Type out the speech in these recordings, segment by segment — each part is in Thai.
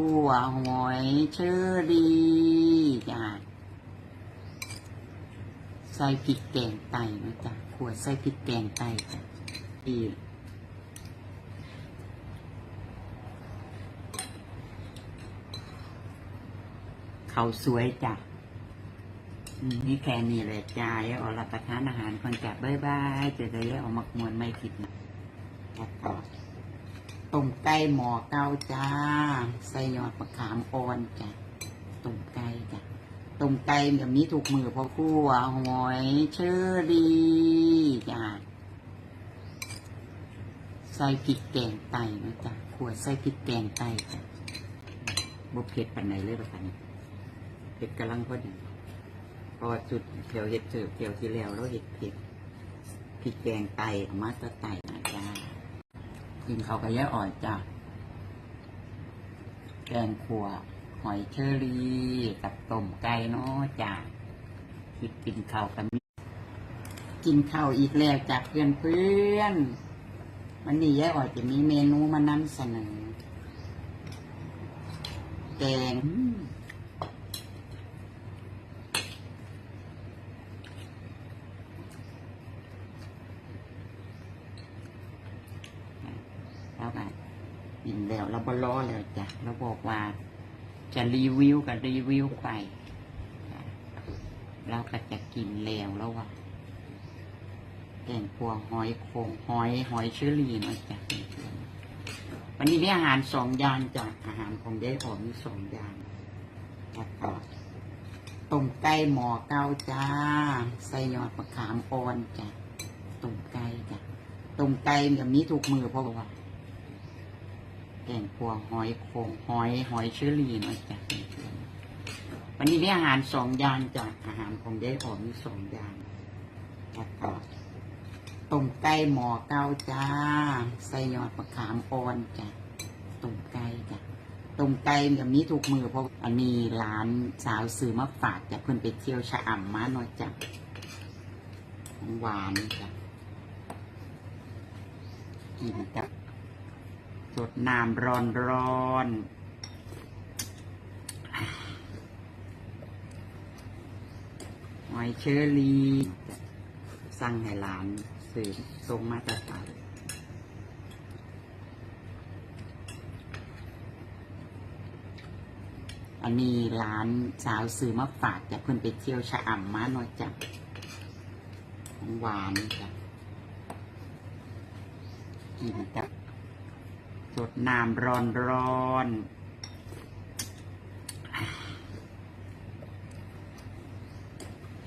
คั่วหอยเชอรี่จ้ะใส่พริกแกงไตนะจ๊ะขัวใส่พริกแกงไตจ้ะอีกเขาสวยจ้ะนี่แค่นี้เลยจ้าอย่าออกรับประทานอาหารคนจับบ๊ายบายเจอจะเยอะออกมักมวนไม่ผิดนะแล้วก็ ต้มไก่หมอเก้าจ้า ใส่ยอดมะขามอ่อนจ้ะต้มไก่จ้ะต้มไก่แบบนี้ถูกมือพราะคั่หอยเชอรี่จ้ะใส่พริกแกงไตนะจ๊ะขวดใส่พริกแกงไตจ้ะบุเผ็ดปันไหนเลยประกันเผ็ดกำลังพอดีพอจุดเขียวเห็ดเสิร์ฟเขียวที่แล้วแล้วเห็ดเผ็ดพริกแกงไตเอามาตะไตนะ กินเขาวกับยายอ่อยจ้ะแกงขัวหอยเชอรี่กับต้มไก่เนาะจ้ะคิดกินข้าวกัน กินข้าวอีกแล้วจากเพื่อนเพื่อนวันนี้ยายอ่อยจะมีเมนูมานำเสนอแกงอืมแล้วกัน กินแล้ว เราบล้อแล้วจ้ะเราบอกว่า จะรีวิวกับรีวิวไปเราก็จะกินแล้วแล้วว่าแกงพวหอยโขงหอยหอยเชอรี่นาะจ้ะวันนี้มีอาหารสองอย่างจ้ะอาหารของยายอ่อมีสองอย่างแล้วก็ต้มไก่หมอเก้าจ้า ใส่ยอดมะขามอ่อนจ้ะต้มไก่จ้ะต้มไก่แบบนี้ถูกมือเพราะว่า แกงพวหอยโขงหอยหอยเชอรี่เนาะจ้ะวันนี้มีอาหารสองอย่างจ้ะอาหารของยายอ่อนมีสองอย่างแล้วก็ต้มไก่หมอเก้าจ้า ใส่ยอดมะขามอ่อนจ้ะต้มไก่จ้ะต้มไก่แบบนี้ถูกมือเพราะอันนี้ร้านสาวซื้อมาฝากจ้ะเพิ่นไปเที่ยวชะอำมาหน่อยจ้ะหวานจ้ะกินจ้ะ สดน้ำร้อนร้อนหอยเชอรี่สั่งให้หลานซื้อส่งมาจากไทยอันนี้ร้านสาวซื้อมาฝากจากเพิ่นไปเที่ยวชะอำมาหน่อยจ้ะของหวานจ้ะกินจ้ะ ดน้ำร้อนร้อน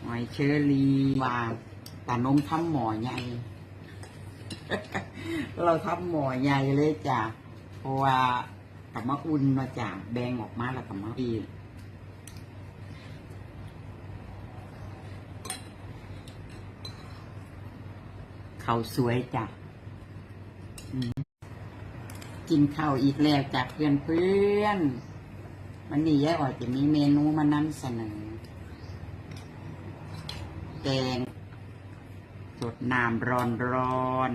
หอยเชอรี่วาตานมทำหมอใหญ่ เราทำหมอใหญ่เลยจ้ะเพราะว่ากับมะอุ่นมาจากแบงออกมาแล้วกับมะปีเขาสวยจ้ะ กินข้าวอีกแล้วจากเพื่อนเพื่อนๆวันนี้ยายอ่อยจะมีเมนูมานำเสนอ แกงสดน้ำร้อนร้อน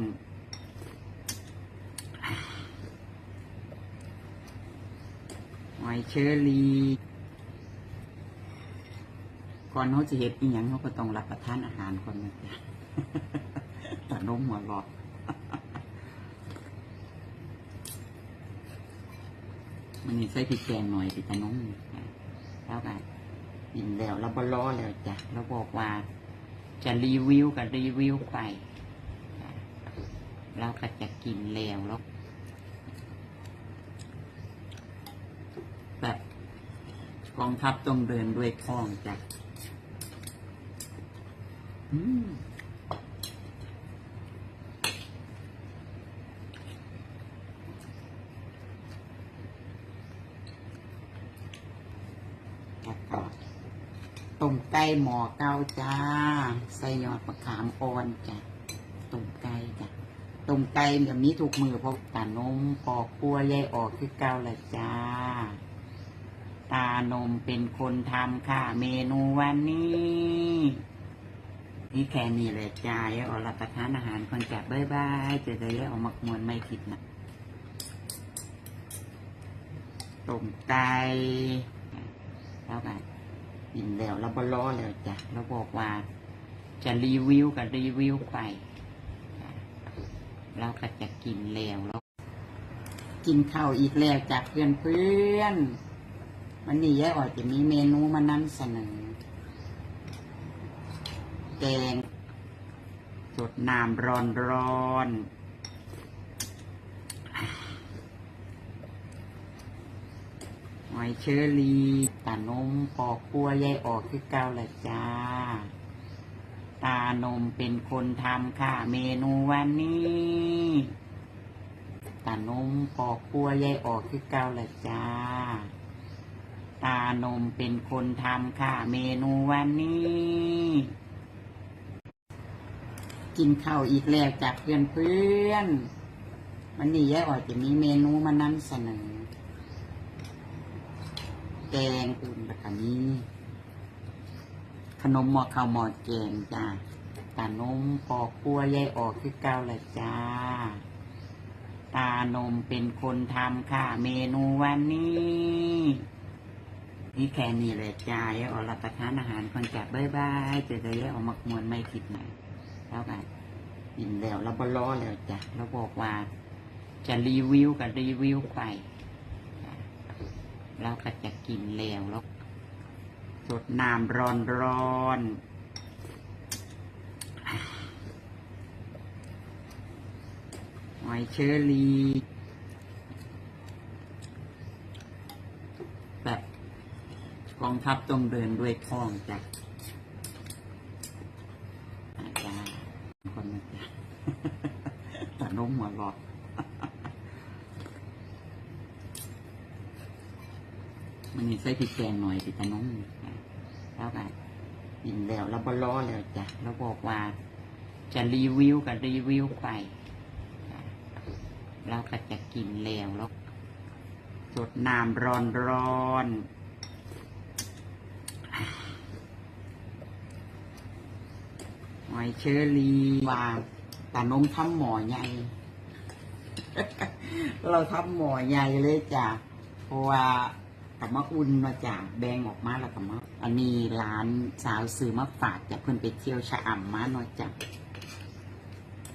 หอยเชอรี่ ก่อนเขาจะเห็ดอีหยังเขาก็ต้องรับประทานอาหารก่อนนะจ๊ะแต่นมหัวหลอด มันนี่ใส่พริกแกงหน่อยติดต่นมแล้วกันกินแล้วเราบล้อแล้วจ้ะเราบอกว่า จะรีวิวกับรีวิวไปเราก็จะกินแล้วแล้วแบบกองทัพต้องเดินด้วยท้องจ้ะอืมแล้วก็ ต้ม ไก่หมอเกาจ้า ใส่ยอดมะขามอ่อนจ้ะต้มไก่จ้ะต้มไก่แบบนี้ถูกมือเพราะตานมปอกปัวยายออกคือเกาแหละจ้า ตานมเป็นคนทำค่ะ เมนูวันนี้นี่แค่นี้แหละจ้ายายออกรับประทานอาหารคนจับบ๊ายบายเจอจะยายออกมักมวนไม่ผิดนะต้มไก่แล้วก็ กินแล้วเราบล้อแล้วจ้ะเราบอกว่า จะรีวิวกับรีวิวไปเราก็จะกินแล้วแล้วกินข้าวอีกแล้วจากเพื่อนเพื่อนวันนี้ยายอ๋อยจะมีเมนูมานำเสนอแกงสดน้ำร้อนร้อน หอยเชอรี่ตานมปอกกลัวยายออกคือเก่าละจ้า ตานมเป็นคนทำค่ะ เมนูวันนี้ตานมปอกกลัวยายออกคือเก่าละจ้า ตานมเป็นคนทำค่ะ เมนูวันนี้ กินข้าวอีกแล้วจากเพื่อนเพื่อนๆวันนี้ยายออยจะมีเมนูมานำเสนอ งอุ่นแบบนี้ ขนมหม้อข้าวหม้อแกงจ้าตานมปอกกลัวยายออกคือเก่าแหละจ้า ตานมเป็นคนทำค่ะ เมนูวันนี้ นี่แค่นี้เลยจ้ายายออกรับประทานอาหารคนจากบ๊ายบายเจอกันยายออกมักมวนไม่ผิดหน่อยแล้วกันกินแล้วเราบล้อแล้วจ้ะเราบอกว่า จะรีวิวกับรีวิวไป เราก็จะกินแล้วแล้วสดน้ำร้อนร้อนหอยเชอรี่แบบกองทัพต้องเดินด้วยท้องจ้ะอาจารย์คนนะจ๊ะแต่นมหัวหลอด มีใส่พริกแกงหน่อยติดตะน้องแล้วกันกินแล้วเราบล้อแล้วจ้ะเราบอกว่า จะรีวิวกับรีวิวไปเราก็จะกินแล้วแล้วสดน้ำร้อนร้อนหอยเชอรี่ว่าตานมทำหมอใหญ่ เราทำหมอใหญ่เลยจ้ะเพราะว่า กับมะอุ่นมาจากแบงออกมาแล้วกับมะอันนี้ร้านสาวซื้อมาฝากจากเพื่อนไปเที่ยวชะอ่ำมาหน่อยจ้ะ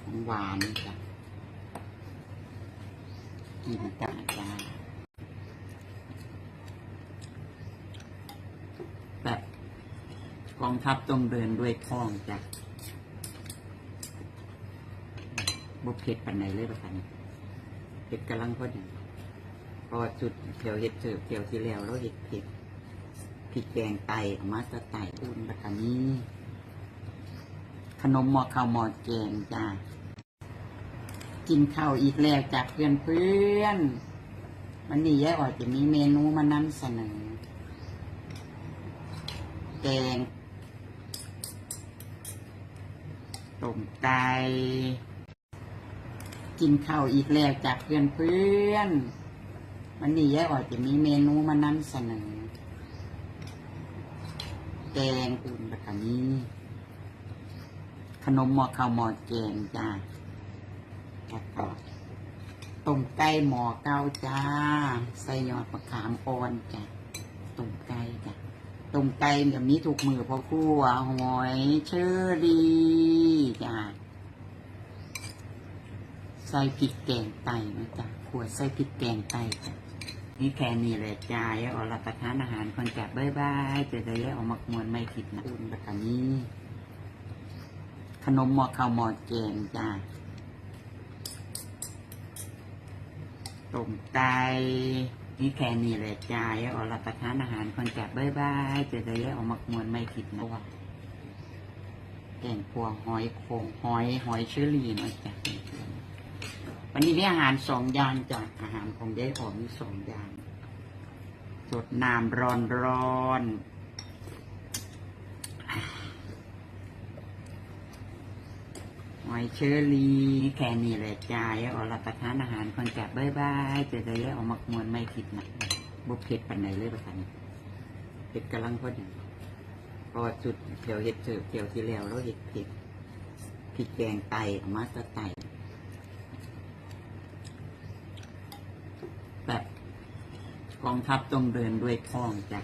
ของหวานจ้ะกินกันจ้าแบบกองทัพต้องเดินด้วยท้องจ้ะบุเผ็ดปันไหนเลยประกันเผ็ดกำลังพอดี พอจุดเถียวเห็ดเถิบเถียวที่แล้วแล้วเห็ดเผ็ดพริกแกงไตออกมาสไตล์อุ่นแบบนี้ ขนมหม้อข้าวหม้อแกงจ้ากินข้าวอีกแล้วจากเพื่อนเพื่อนวันนี้ยายอ๋อยจะมีเมนูมานำเสนอ แกงต้มไก่กินข้าวอีกแล้วจากเพื่อนเพื่อน วันนี้ยายอ๋อยจะมีเมนูมานำเสนอ แกงอุ่นแบบนี้ขนมหม้อข้าวหม้อแกงจ้าแล้วก็ต้มไก่หม้อเก้าจ้า ใส่ยอดมะขามอ่อนจ้ะต้มไก่จ้ะต้มไก่แบบนี้ถูกมือพ่อครัวหอยเชอรี่จ้าใส่พริกแกงไตนะจ๊ะ ขวดใส่พริกแกงไตจ้ะนี่แค่นี้เลยจ้ายายออกรับประทานอาหารคนจากบ๊ายบายเจอกันยายออกมักมวนไม่ผิดนะอุ่นแบบนี้ ขนมหม้อข้าวหม้อแกงจ้าต้มไก่นี่แค่นี้เลยจ้ายายออกรับประทานอาหารคนจากบ๊ายบายเจอกันยายออกมักมวนไม่ผิดนะว่าแกงพวงหอยโขงหอยหอยเชอรี่นาะจ้ะ วันนี้มีอาหารสองอย่างจากอาหารของยายหอมมีสองอย่าง สดน้ำร้อนร้อนหอยเชอรี่แค่นี้เลยจ้ายายออกรับประทานอาหารคนจากบ๊ายบายเจอกันยายออกมักมวนไม่ผิดนะบุกเผ็ดปันไหนเลยประกันเผ็ดกำลังพอดีพอจุดเถียวเห็ดเถิบเถียวที่แล้วแล้วเห็ดเผ็ดพริกแกงไตออกมาสไตล์ แบบก ององทัพต้องเดินด้วยท้องจ้ะ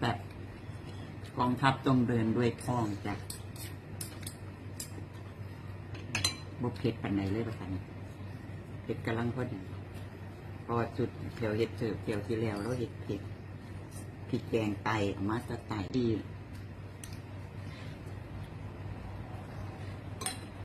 แบบกองทัพต้องเดินด้วยท้องจ้ะบุกเผ็ดปันไหนเลยประสันเผ็ดกำลังพอดีพอจุดเที่ยวเห็ดเสิร์ฟเที่ยวที่แล้วแล้วเห็ดเผ็ดพริกแกงไตเอามาสไตล์ที่